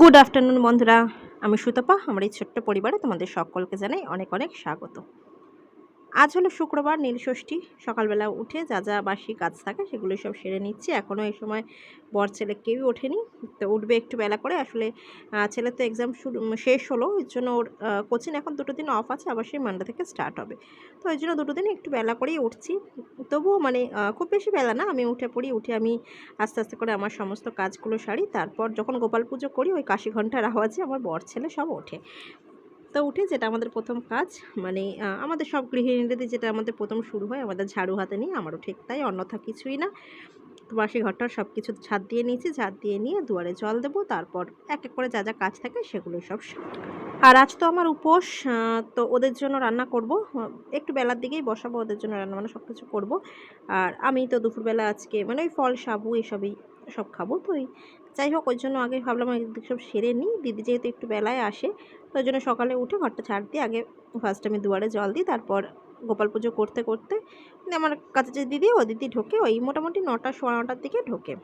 Good afternoon বন্ধুরা। আমি সুতপা, আমার এই ছোট্ট পরিবারে তোমাদের সকলকে জানাই অনেক অনেক স্বাগত। আজ হলো শুক্রবার নীলষষ্ঠী সকালবেলা উঠে যা যা বাসি কাজ থাকে সেগুলো সব সেরে নিচ্ছি। এখনও এই সময় বর ছেলে কেউই ওঠেনি। তো উঠবে একটু বেলা করে। আসলে ছেলে তো এক্সাম শুরু শেষ হলো। ওই জন্য ওর কোচিং এখন দুটো দিন অফ আছে। আবার সেই মানডে থেকে স্টার্ট হবে। তো ওই জন্য দুটো দিন একটু বেলা করেই উঠছি। তবুও মানে খুব বেশি বেলা না। আমি উঠে পড়ি, উঠে আমি আস্তে আস্তে করে আমার সমস্ত কাজগুলো সারি। তারপর যখন গোপাল পুজো করি, ওই কাশি ঘণ্টার আওয়াজে আমার বর ছেলে সব ওঠে। তো উঠে যেটা আমাদের প্রথম কাজ মানে আমাদের সব গৃহিণীদের যেটা আমাদের প্রথম শুরু হয়, আমাদের ঝাড়ু হাতে নিয়ে, আমারও ঠিক তাই, অন্যথা কিছুই না। তো বাসি ঘরটার সব কিছু ছাদ দিয়ে নিয়েছি ছাদ দিয়ে নিয়ে দুয়ারে জল দেবো, তারপর এক এক করে যা যা কাজ থাকে সেগুলো সব আর আজ তো আমার উপোস তো ওদের জন্য রান্না করব একটু বেলার দিকেই বসাবো, ওদের জন্য রান্না বান্না সব কিছু করব। আর আমি তো দুপুরবেলা আজকে মানে ওই ফল, সাবু এসবই সব খাব, তো ওই যাই হোক, ওই জন্য আগে ভাবলাম এদিক সব সেরে নিই। দিদি যেহেতু একটু বেলায় আসে, তো ওই জন্য সকালে উঠে ঘরটা ছাড় দিই আগে ফার্স্ট আমি দুয়ারে জল দিই, তারপর গোপাল পুজো করতে করতে মানে আমার কাছে যে দিদি, ও দিদি ঢোকে, ওই মোটামুটি নটা, সোয়া নটার দিকে ঢোকে।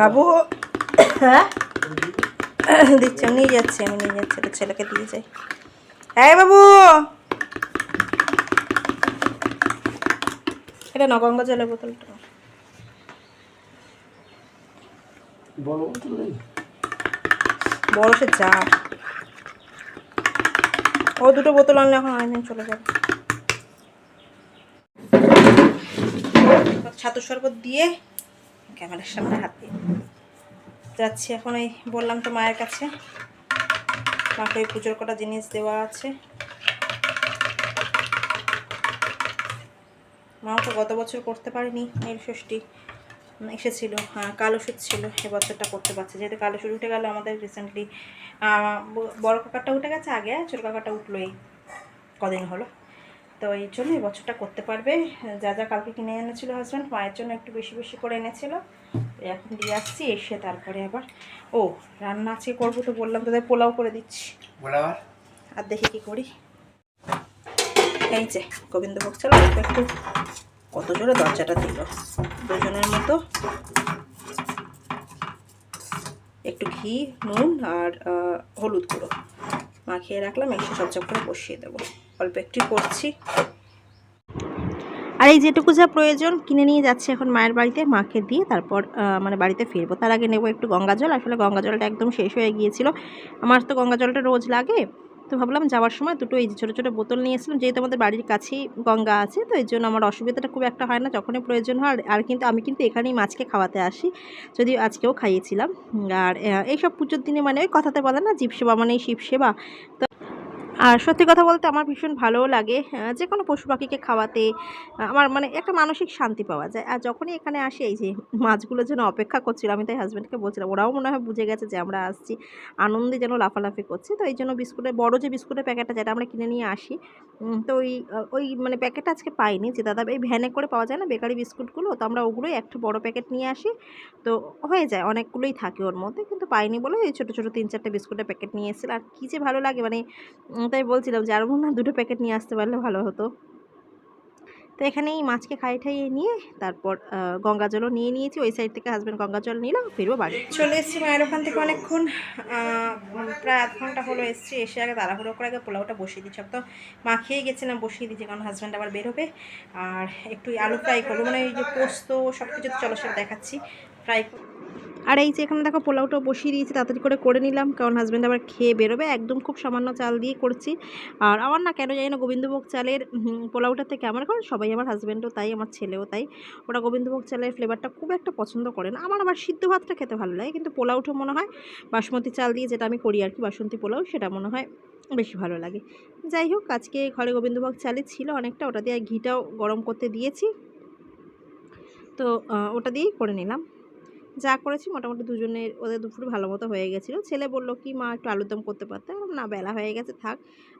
বাবু। হ্যাঁ? দিচ্ছি আমি নিয়ে যাচ্ছি আমি নিয়ে যাচ্ছি তো ছেলেকে দিয়ে যাই। হ্যাঁ বাবু! এটা না গঙ্গা জলের বোতলটা। বড় বোতল সে যা। ও দুটো বোতল আনলে এখন অনেকদিন চলে যাবে। ছাতুর শরবত দিয়ে ক্যামেরার সামনে হাত দিয়ে। যাচ্ছি এখন ওই বললাম তো মায়ের কাছে। মাকে ওই পুজোর কটা জিনিস দেওয়া আছে। মাও তো গত বছর করতে পারিনি নীল ষষ্ঠী। এসেছিল হ্যাঁ কালো সুদ ছিল, এবছরটা করতে পারছে। যেহেতু কালো সুদ উঠে গেল আমাদের রিসেন্টলি বড় কাকারটা উঠে গেছে আগে, ছোটো কাকাটা উঠল এই কদিন হলো? তো এই জন্য এই বছরটা করতে পারবে। যা যা কালকে কিনে এনেছিল হাজব্যান্ড মায়ের জন্য একটু বেশি বেশি করে এনেছিল। এখন দিয়ে আসছি এসে তারপরে আবার ও রান্না আজকে করব তো বললাম তোদের পোলাও করে দিচ্ছি। আর দেখি কি করি। এই যে গোবিন্দভোগ চাল একটু কত জোরে দরজাটা দিল। দুজনের মতো। একটু ঘি নুন আর হলুদ গুঁড়ো। মাখিয়ে রাখলাম একটু চপচপ করে বসিয়ে দেবো। অল্প একটু করছি। আর এই যেটুকু যা প্রয়োজন, কিনে নিয়ে যাচ্ছে এখন মায়ের বাড়িতে, মাকে দিয়ে তারপর মানে বাড়িতে ফিরবো। তার আগে নেব একটু গঙ্গা জল। আসলে গঙ্গা জলটা একদম শেষ হয়ে গিয়েছিল। আমার তো গঙ্গা জলটা রোজ লাগে। তো ভাবলাম যাওয়ার সময় দুটো এই যে ছোটো ছোটো বোতল নিয়ে এসেছিলাম, যেহেতু আমাদের বাড়ির কাছেই গঙ্গা আছে, তো এই জন্য আমার অসুবিধাটা খুব একটা হয় না, যখনই প্রয়োজন হয়, আর- কিন্তু আমি কিন্তু এখানেই মাছকে খাওয়াতে আসি, যদিও আজকেও খাইয়েছিলাম। আর এইসব পুজোর দিনে মানে ওই কথাতে বলে না, জীব সেবা মানে শিব সেবা। তো আর সত্যি কথা বলতে আমার ভীষণ ভালোও লাগে আহ, যে কোনো পশু পাখিকে খাওয়াতে আমার মানে একটা মানসিক শান্তি পাওয়া যায়। আর যখনই এখানে আসি এই যে মাছগুলোর জন্য অপেক্ষা করছিল আমি তাই হাজব্যান্ডকে বলছিলাম ওরাও মনে হয় বুঝে গেছে যে আমরা আসছি। আনন্দে যেন লাফালাফি করছে। তো এই জন্য বিস্কুটের বড় যে বিস্কুটের প্যাকেটটা যেটা আমরা কিনে নিয়ে আসি তো ওই ওই মানে প্যাকেটটা আজকে পাইনি যে দাদা এই ভ্যানে করে পাওয়া যায় না বেকারি বিস্কুটগুলো তো আমরা ওগুলোই একটা বড় প্যাকেট নিয়ে আসি। তো হয়ে যায় অনেকগুলোই থাকে ওর মধ্যে কিন্তু পাইনি বলে এই ছোটো ছোটো তিন চারটে বিস্কুটের প্যাকেট নিয়ে এসেছিল। আর কী যে ভালো লাগে মানে তাই বলছিলাম যে আরও হয় দুটো প্যাকেট নিয়ে আসতে পারলে ভালো হতো। তো এখানে এই মাছকে খাই ঠাইয়ে নিয়ে তারপর গঙ্গা জলও নিয়ে নিয়েছি। ওই সাইড থেকে হাজব্যান্ড গঙ্গা জল নিল, ফিরবো বাড়ি। চলে এসেছি মায়ের ওখান থেকে অনেকক্ষণ। প্রায় আধ ঘণ্টা হলো এসেছি, এসে আগে তাড়াহুড়ো করে আগে পোলাওটা বসিয়ে দিচ্ছি। সব তো মাখিয়েই গেছিলাম বসিয়ে দিচ্ছি কারণ হাজব্যান্ড আবার বেরোবে আর একটু আলু ফ্রাই করব। মানে ওই যে পোস্ত সব কিছু চলো সেটা দেখাচ্ছি। ফ্রাই আর এই যে এখানে দেখো পোলাওটা বসিয়ে দিয়েছি, তাড়াতাড়ি করে করে নিলাম, কারণ হাজব্যান্ড আবার খেয়ে বেরোবে। একদম খুব সামান্য চাল দিয়ে করছি। আর আমার না কেন জানি না, গোবিন্দভোগ চালের পোলাওটা থেকে আমার, কারণ সবাই আমার হাজব্যান্ডও তাই, আমার ছেলেও তাই। ওরা গোবিন্দভোগ চালের ফ্লেভারটা খুব একটা পছন্দ করে না। আমার আবার সিদ্ধ ভাতটা খেতে ভালো লাগে, কিন্তু পোলাওটা মনে হয় বাসমতি চাল দিয়ে যেটা আমি করি আর কি, বাসন্তী পোলাও, সেটা মনে হয় বেশি ভালো লাগে। যাই হোক, আজকে ঘরে গোবিন্দভোগ চালই ছিল অনেকটা, ওটা দিয়ে ঘিটাও গরম করতে দিয়েছি। তো ওটা দিয়েই করে নিলাম। যা করেছি মোটামুটি দুজনের ওদের দুপুর ভালো মতো হয়ে গেছিল। ছেলে বলল কি, মা একটু আলুর দম করতে পারতে? না, বেলা হয়ে গেছে, থাক।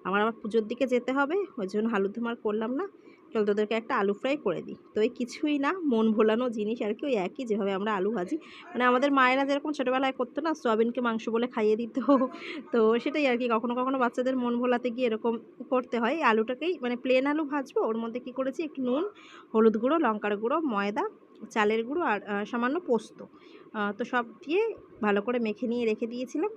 আমার আবার পুজোর দিকে যেতে হবে, ওই জন্য আলুর দম আর করলাম না। চল তোদেরকে একটা আলু ফ্রাই করে দিই। তো এই কিছুই না, মন ভোলানো জিনিস আর কি, ওই একই যেভাবে আমরা আলু ভাজি। মানে আমাদের মায়েরা যেরকম ছোটোবেলায় করতো না, সয়াবিনকে মাংস বলে খাইয়ে দিত। তো সেটাই আর কি, কখনো কখনো বাচ্চাদের মন ভোলাতে গিয়ে এরকম করতে হয়। আলুটাকেই মানে প্লেন আলু ভাজবো, ওর মধ্যে কী করেছি, একটু নুন, হলুদ গুঁড়ো, লঙ্কার গুঁড়ো, ময়দা চালের গুঁড়ো আর সামান্য পোস্ত। তো সব দিয়ে ভালো করে মেখে নিয়ে রেখে দিয়েছিলাম।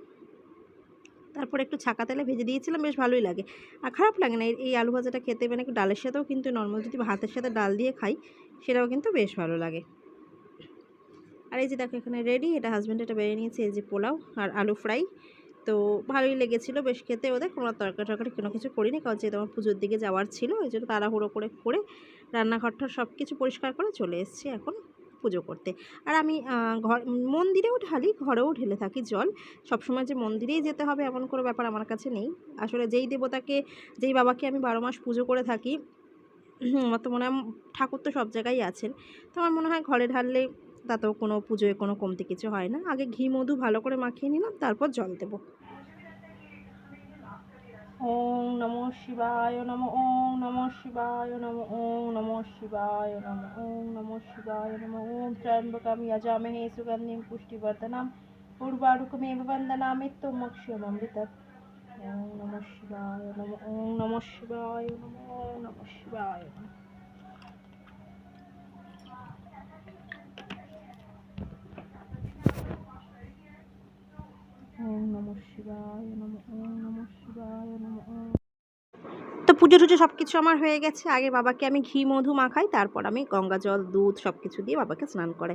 তারপর একটু ছাকা তেলে ভেজে দিয়েছিলাম, বেশ ভালোই লাগে। আর খারাপ লাগে না, এই- আলু ভাজাটা খেতে মানে একটু ডালের সাথেও কিন্তু নর্মাল যদি ভাতের সাথে ডাল দিয়ে খাই, সেটাও কিন্তু বেশ ভালো লাগে। আর এই যে দেখো, এখানে রেডি এটা হাজব্যান্ড এটা বেরিয়ে নিয়েছে, এই যে পোলাও আর আলু ফ্রাই তো ভালোই লেগেছিলো। বেশ খেতে ওদের কোনো তরকারি টরকারি কোনো কিছু করিনি, কারণ যেহেতু আমার পুজোর দিকে যাওয়ার ছিল, ওই জন্য তাড়াহুড়ো করে করে রান্নাঘরটা সব কিছু পরিষ্কার করে চলে এসেছি এখন পুজো করতে। আর আমি ঘর, মন্দিরেও ঢালি, ঘরেও ঢেলে থাকি জল। সবসময় যে মন্দিরেই যেতে হবে এমন কোনো ব্যাপার আমার কাছে নেই। আসলে যেই দেবতাকে, যেই বাবাকে আমি বারো মাস পুজো করে থাকি আমার তো মনে হয় ঠাকুর তো সব জায়গায় আছেন। তো আমার মনে হয় ঘরে ঢাললে তাতেও কোনো পুজোয় কোনো কমতি কিছু হয় না। আগে ঘি, মধু ভালো করে মাখিয়ে নিলাম, তারপর জল দেবো। ওম নমঃ শিবায় নম, ওম নমঃ শিবায় নম, ওম নমঃ শিবায় নম, ওম নমঃ শিবায় নম, ওম ত্র্যম্বকম যজামহে সুগন্ধিম পুষ্টিবর্ধনম উর্বারুকমেব বন্দনামিত্তমক্ষমৃতৎ ওম নমঃ শিবায় নম, ওম নমঃ শিবায় নম, ওম নমঃ শিবায় নম ওম নমঃ শিবায় নম ওম নমঃ শিবায় নম ওম তো পুজো টুজো সব কিছু আমার হয়ে গেছে। আগে বাবাকে আমি ঘি, মধু মাখাই, তারপর আমি গঙ্গা জল, দুধ সব কিছু দিয়ে বাবাকে স্নান করে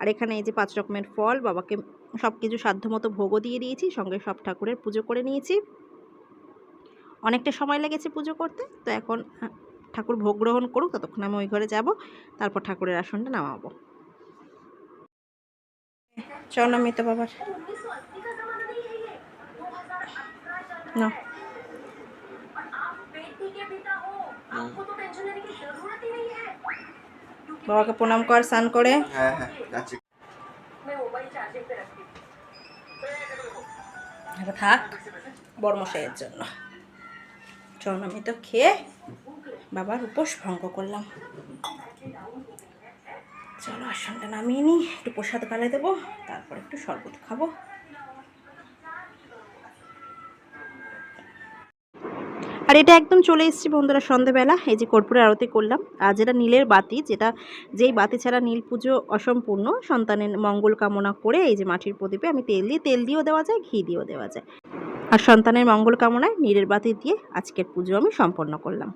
আর এখানে এই যে পাঁচ রকমের ফল, বাবাকে সব কিছু সাধ্যমতো ভোগও দিয়ে দিয়েছি, সঙ্গে সব ঠাকুরের পুজো করে নিয়েছি। অনেকটা সময় লেগেছে পুজো করতে, তো এখন ঠাকুর ভোগ গ্রহণ করুক, ততক্ষণ আমি ওই ঘরে যাব, তারপর ঠাকুরের আসনটা নামাবো। চল আমি তো বাবার। না বাবাকে প্রণাম কর স্নান করে। হ্যাঁ হ্যাঁ থাক বর্মশাইয়ের জন্য। চল আমি তো খেয়ে বাবার উপোস ভঙ্গ করলাম। চলো আসনটা নামিয়ে নিই একটু প্রসাদ গালে দেবো তারপর একটু শরবত খাব। আর এটা একদম চলে এসেছি বন্ধুরা সন্ধেবেলা, এই যে কর্পূরের আরতি করলাম। আর যেটা নীলের বাতি, যেটা যেই বাতি ছাড়া নীল পুজো অসম্পূর্ণ, সন্তানের মঙ্গল কামনা করে এই যে মাটির প্রদীপে আমি তেল দিয়ে, তেল দিয়েও দেওয়া যায়, ঘি দিয়েও দেওয়া যায়। আর সন্তানের মঙ্গল কামনায় নীলের বাতি দিয়ে আজকের পুজো আমি সম্পন্ন করলাম।